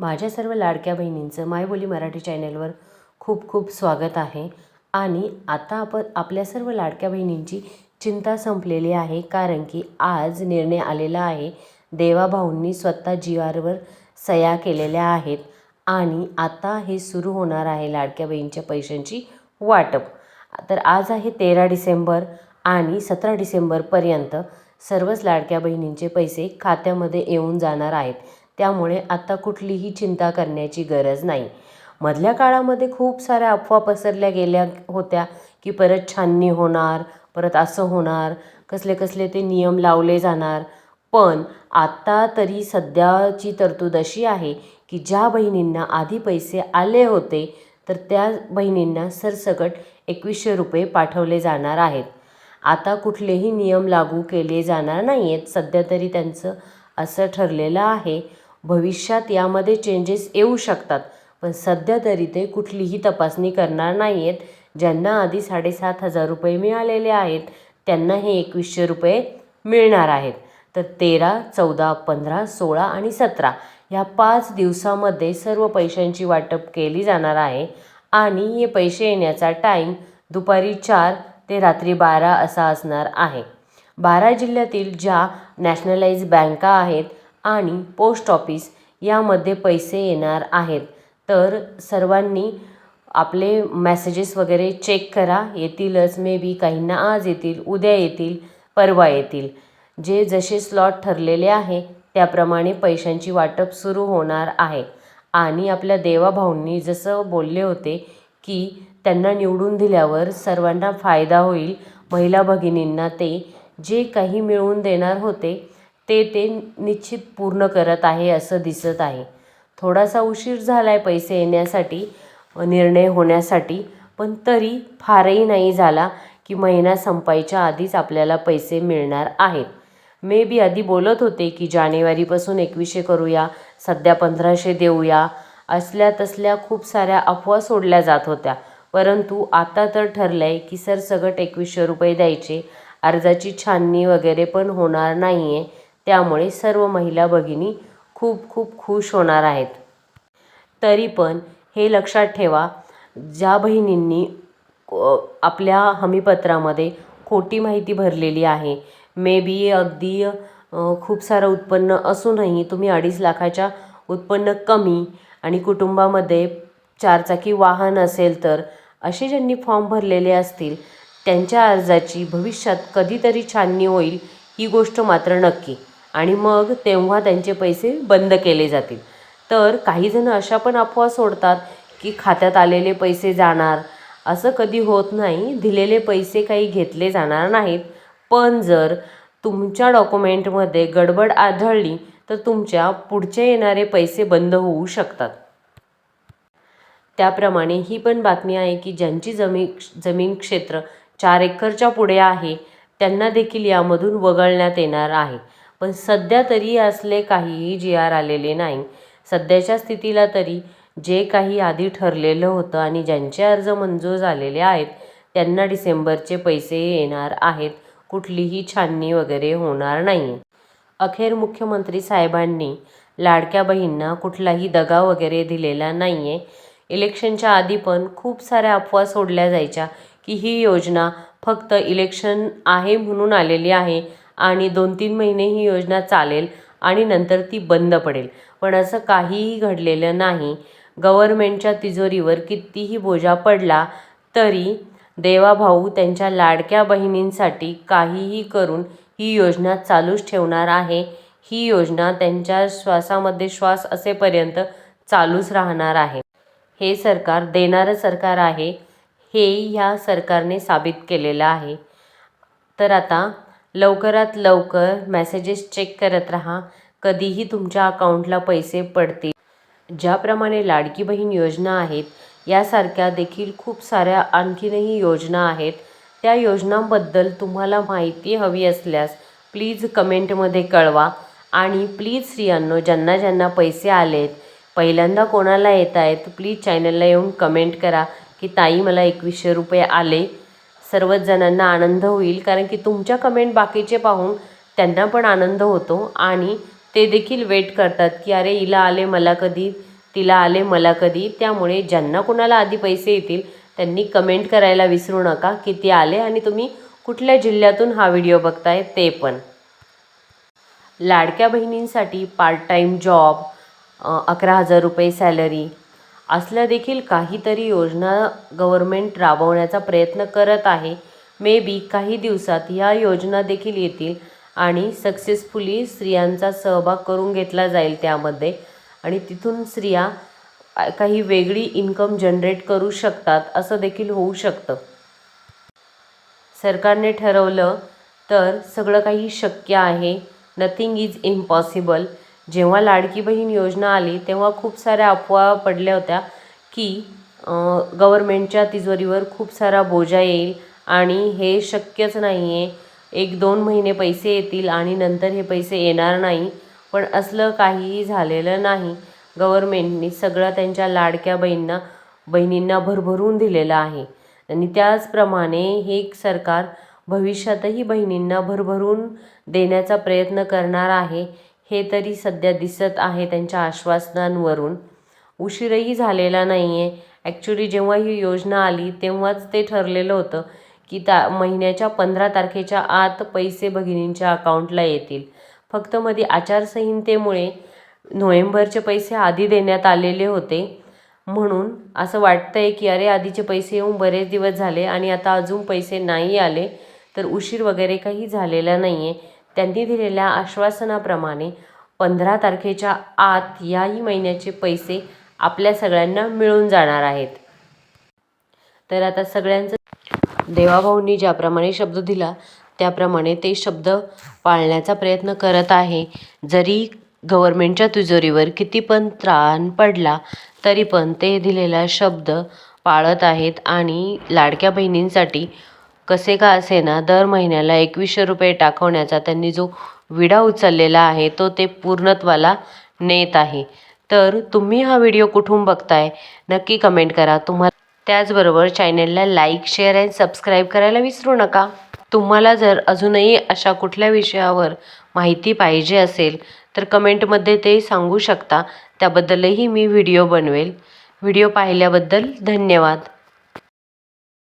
माझ्या सर्व लाडक्या बहिणींचं मायबोली मराठी चॅनलवर खूप खूप स्वागत आहे. आणि आता आपण आपल्या सर्व लाडक्या बहिणींची चिंता संपलेली आहे कारण की आज निर्णय आलेला आहे. देवाभाऊंनी स्वतः जीवारवर सया सह्या केलेल्या आहेत आणि आता हे सुरू होणार आहे लाडक्या बहिणीच्या पैशांची वाटप. तर आज आहे तेरा डिसेंबर आणि सतरा डिसेंबरपर्यंत सर्वच लाडक्या बहिणींचे पैसे खात्यामध्ये येऊन जाणार आहेत. त्यामुळे आता कुठलीही चिंता करण्याची गरज नाही. मधल्या काळामध्ये खूप साऱ्या अफवा पसरल्या गेल्या होत्या की परत छाननी होणार परत असं होणार कसले कसले ते नियम लावले जाणार. पण आता तरी सध्याची तरतूद अशी आहे की ज्या बहिणींना आधी पैसे आले होते तर त्या बहिणींना सरसकट एकवीसशे रुपये पाठवले जाणार आहेत. आता कुठलेही नियम लागू केले जाणार नाही आहेत सध्या तरी त्यांचं असं ठरलेलं आहे. भविष्यात यामध्ये चेंजेस येऊ शकतात. पण सध्या तरी ते कुठलीही तपासणी करणार नाही आहेत ज्यांना आधी साडेसात हजार रुपये मिळालेले आहेत त्यांना हे एकवीसशे रुपये मिळणार आहेत. तर तेरा चौदा पंधरा सोळा आणि सतरा ह्या पाच दिवसामध्ये सर्व पैशांची वाटप केली जाणार आहे आणि हे पैसे येण्याचा टाईम दुपारी चार ते रात्री बारा असा असणार आहे. बारा जिल्ह्यातील ज्या नॅशनलाइज बँका आहेत आणि पोस्ट ऑफिस यामध्ये पैसे येणार आहेत. तर सर्वांनी आपले मेसेजेस वगैरे चेक करा. येतीलच मे बी काहींना आज येतील उद्या येतील परवा येतील. जे जसे स्लॉट ठरलेले आहे त्याप्रमाणे पैशांची वाटप सुरू होणार आहे. आणि आपल्या देवाभाऊंनी जसं बोलले होते की त्यांना निवडून दिल्यावर सर्वांना फायदा होईल. महिला भगिनींना ते जे काही मिळवून देणार होते ते ते निश्चित पूर्ण करत आहे असं दिसत आहे. थोडासा उशीर झाला आहे पैसे येण्यासाठी निर्णय होण्यासाठी पण तरी फारही नाही झाला की महिना संपायच्या आधीच आपल्याला पैसे मिळणार आहेत. मे बी आधी बोलत होते की जानेवारीपासून एकवीसशे करूया सध्या पंधराशे देऊया. असल्या तसल्या खूप साऱ्या अफवा सोडल्या जात होत्या. परंतु आता तर ठरलं आहे की सरसगट एकवीसशे रुपये द्यायचे. अर्जाची छाननी वगैरे पण होणार नाही आहे त्यामुळे सर्व महिला भगिनी खूप खूप खुश होणार आहेत. तरी पण हे लक्षात ठेवा ज्या बहिणींनी आपल्या हमीपत्रामध्ये खोटी माहिती भरलेली आहे मे बी अगदी खूप सारं उत्पन्न असूनही तुम्ही अडीच लाखाच्या उत्पन्न कमी आणि कुटुंबामध्ये चारचाकी वाहन असेल तर असे ज्यांनी फॉर्म भरलेले असतील त्यांच्या अर्जाची भविष्यात कधीतरी छाननी होईल ही गोष्ट मात्र नक्की. आणि मग तेव्हा त्यांचे पैसे बंद केले जातील. तर काहीजणं अशा पण अफवा सोडतात की खात्यात आलेले पैसे जाणार. असं कधी होत नाही. दिलेले पैसे काही घेतले जाणार नाहीत. पण जर तुमच्या डॉक्युमेंटमध्ये गडबड आढळली तर तुमच्या पुढचे येणारे पैसे बंद होऊ शकतात. त्याप्रमाणे ही पण बातमी आहे की ज्यांची जमीन जमीन क्षेत्र चार एकरच्या पुढे आहे त्यांना देखील यामधून वगळण्यात येणार आहे. पण सध्या तरी असले काहीही जी आर आलेले नाही. सध्याच्या स्थितीला तरी जे काही आधी ठरलेलं होतं आणि ज्यांचे अर्ज मंजूर झालेले आहेत त्यांना डिसेंबरचे पैसे येणार आहेत. कुठलीही छाननी वगैरे होणार नाही. अखेर मुख्यमंत्री साहेबांनी लाडक्या बहींना कुठलाही दगा वगैरे दिलेला नाही आहे इलेक्शनच्या आधी पण खूप साऱ्या अफवा सोडल्या जायच्या की ही योजना फक्त इलेक्शन आहे म्हणून आलेली आहे. आणि दोन तीन महिने ही योजना चालेल आणि नंतर ती बंद पडेल. पण असं काहीही घडलेलं नाही. गव्हर्मेंटच्या तिजोरीवर कितीही बोजा पडला तरी देवाभाऊ त्यांच्या लाडक्या बहिणींसाठी काहीही करून ही योजना चालूच ठेवणार आहे. ही योजना त्यांच्या श्वासामध्ये श्वास असेपर्यंत चालूच राहणार आहे. हे सरकार देणारं सरकार आहे. हे ह्या सरकारने साबित केलेलं आहे. तर आता लवकरात लवकर मेसेजेस चेक करत राहा. कधीही तुमच्या अकाउंटला पैसे पडतील. ज्याप्रमाणे लाडकी बहीण योजना आहेत यासारख्या देखील खूप साऱ्या आणखीनही योजना आहेत. त्या योजनांबद्दल तुम्हाला माहिती हवी असल्यास प्लीज कमेंटमध्ये कळवा. आणि प्लीज स्त्रियांनो ज्यांना ज्यांना पैसे आलेत पहिल्यांदा कोणाला येत आहेत प्लीज चॅनलला येऊन कमेंट करा की ताई मला एकवीसशे रुपये आले. सर्वच जणांना आनंद होईल. कारण की तुमच्या कमेंट बाकीचे पाहून त्यांना पण आनंद होतो. आणि ते देखील वेट करतात की अरे हिला आले मला कधी? तिला आले मला कधी? त्यामुळे ज्यांना कुणाला आधी पैसे येतील त्यांनी कमेंट करायला विसरू नका किती आले आणि तुम्ही कुठल्या जिल्ह्यातून हा व्हिडिओ बघताय ते पण. लाडक्या बहिणींसाठी पार्ट टाईम जॉब अकरा हजार रुपये सॅलरी असल्या देखील काहीतरी योजना गव्हर्मेंट राबवण्याचा प्रयत्न करत आहे. मे बी काही दिवसात ह्या योजना देखील येतील आणि सक्सेसफुली स्त्रियांचा सहभाग करून घेतला जाईल त्यामध्ये. आणि तिथून स्त्रिया काही वेगळी इन्कम जनरेट करू शकतात असं देखील होऊ शकतं. सरकारने ठरवलं तर सगळं काही शक्य आहे. नथिंग इज इम्पॉसिबल जेव्हा लाडकी बहीण योजना आली तेव्हा खूप साऱ्या अफवा पडल्या होत्या की गव्हर्मेंटच्या तिजोरीवर खूप सारा बोजा येईल आणि हे शक्यच नाही आहे एक दोन महिने पैसे येतील आणि नंतर हे पैसे येणार नाही. पण असलं काहीही झालेलं नाही. गव्हर्मेंटनी सगळं त्यांच्या लाडक्या बहिणींना बहिणींना भरभरून दिलेलं आहे. आणि त्याचप्रमाणे हे सरकार भविष्यातही बहिणींना भरभरून देण्याचा प्रयत्न करणार आहे. हे तरी सध्या दिसत आहे त्यांच्या आश्वासनांवरून. उशीरही झालेला नाही आहे ॲक्च्युली जेव्हा ही योजना आली तेव्हाच ते ठरलेलं होतं की त्या महिन्याच्या पंधरा तारखेच्या आत पैसे भगिनींच्या अकाउंटला येतील. फक्त मध्ये आचारसंहितेमुळे नोव्हेंबरचे पैसे आधी देण्यात आलेले होते. म्हणून असं वाटतं आहे की अरे आधीचे पैसे येऊन बरेच दिवस झाले आणि आता अजून पैसे नाही आले तर उशीर वगैरे काही झालेला नाही आहे त्यांनी दिलेल्या आश्वासनाप्रमाणे पंधरा तारखेच्या आत याही महिन्याचे पैसे आपल्या सगळ्यांना मिळून जाणार आहेत. तर आता सगळ्यांचं देवाभाऊंनी ज्याप्रमाणे शब्द दिला त्याप्रमाणे ते शब्द पाळण्याचा प्रयत्न करत आहे. जरी गव्हर्मेंटच्या तिजोरीवर किती पण त्राण पडला तरी पण ते दिलेला शब्द पाळत आहेत आणि लाडक्या बहिणींसाठी कसे का असेना दर महिन्याला एकवीसशे रुपये टाकवण्याचा त्यांनी जो विडा उचललेला आहे तो ते पूर्णत्वाला नेत आहे. तर तुम्ही हा व्हिडिओ कुठून बघताय? नक्की कमेंट करा. तुम्हाला त्याचबरोबर चॅनलला लाईक शेअर अँड सबस्क्राईब करायला विसरू नका. तुम्हाला जर अजूनही अशा कुठल्या विषयावर माहिती पाहिजे असेल तर कमेंटमध्ये ते सांगू शकता. त्याबद्दलही मी व्हिडिओ बनवेल. व्हिडिओ पाहिल्याबद्दल धन्यवाद.